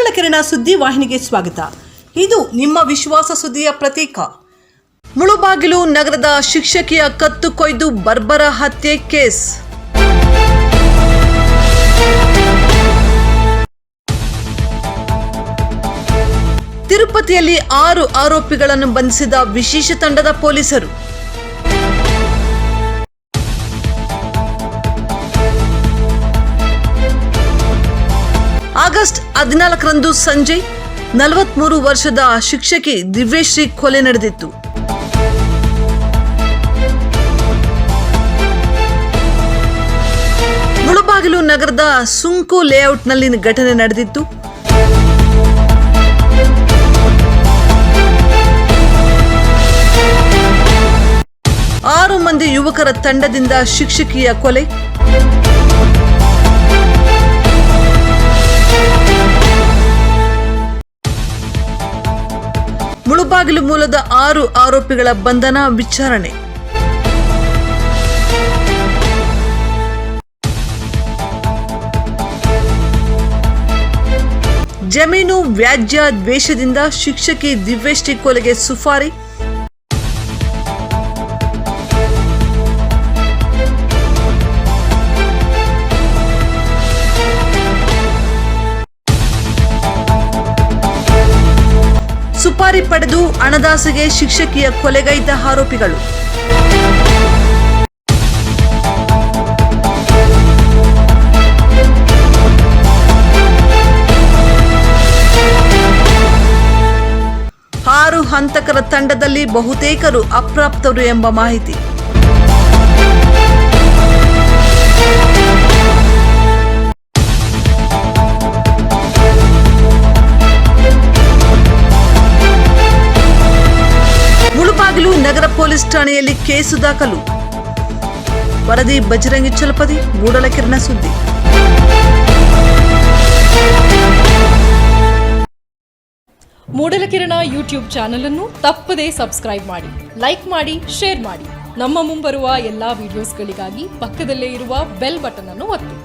ಮೂಡಲಕೆರೆನ ಸುದ್ದಿ ವಾಹಿನಿಗೆ ಸ್ವಾಗತ. ಇದು ನಿಮ್ಮ ವಿಶ್ವಾಸ ಸುದ್ದಿಯ ಪ್ರತೀಕ. ಮುಳುಬಾಗಿಲು ನಗರದ ಶಿಕ್ಷಕಿಯ ಕತ್ತು ಕೊಯ್ದು ಬರ್ಬರ ಹತ್ಯೆ ಕೇಸ್. ತಿರುಪತಿಯಲ್ಲಿ ಆರು ಆರೋಪಿಗಳನ್ನು ಬಂಧಿಸಿದ ವಿಶೇಷ ತಂಡದ ಪೊಲೀಸರು. ಆಗಸ್ಟ್ ಹದಿನಾಲ್ಕರಂದು ಸಂಜೆ ನಲವತ್ಮೂರು ವರ್ಷದ ಶಿಕ್ಷಕಿ ದಿವ್ಯಶ್ರೀ ಕೊಲೆ ನಡೆದಿತ್ತು. ಮುಳುಬಾಗಿಲು ನಗರದ ಸುಂಕು ಲೇಔಟ್ನಲ್ಲಿ ಘಟನೆ ನಡೆದಿತ್ತು. ಆರು ಮಂದಿ ಯುವಕರ ತಂಡದಿಂದ ಶಿಕ್ಷಕಿಯ ಕೊಲೆ. ಮುಳುಬಾಗಿಲು ಮೂಲದ ಆರು ಆರೋಪಿಗಳ ಬಂಧನ ವಿಚಾರಣೆ. ಜಮೀನು ವ್ಯಾಜ್ಯ ದ್ವೇಷದಿಂದ ಶಿಕ್ಷಕಿ ದಿವ್ಯಷ್ಟಿ ಕೊಲೆಗೆ ಸುಫಾರಿ. ಪಡೆದು ಅಣದಾಸೆಗೆ ಶಿಕ್ಷಕಿಯ ಕೊಲೆಗೈದ ಆರೋಪಿಗಳು. ಆರು ಹಂತಕರ ತಂಡದಲ್ಲಿ ಬಹುತೇಕರು ಅಪ್ರಾಪ್ತರು ಎಂಬ ಮಾಹಿತಿ. ಪೊಲೀಸ್ ಠಾಣೆಯಲ್ಲಿ ಕೇಸು ದಾಖಲು. ವರದಿ ಬಜರಂಗಿ ಚಲಪತಿ ಮೂಡಲಕಿರಣ ಸುದ್ದಿ. ಮೂಡಲಕಿರಣ ಯೂಟ್ಯೂಬ್ ಚಾನೆಲ್ ಅನ್ನು ತಪ್ಪದೇ ಸಬ್ಸ್ಕ್ರೈಬ್ ಮಾಡಿ, ಲೈಕ್ ಮಾಡಿ, ಶೇರ್ ಮಾಡಿ. ನಮ್ಮ ಮುಂಬರುವ ಎಲ್ಲಾ ವಿಡಿಯೋಸ್ಗಳಿಗಾಗಿ ಪಕ್ಕದಲ್ಲೇ ಇರುವ ಬೆಲ್ ಬಟನ್ ಅನ್ನು ಒತ್ತಿ.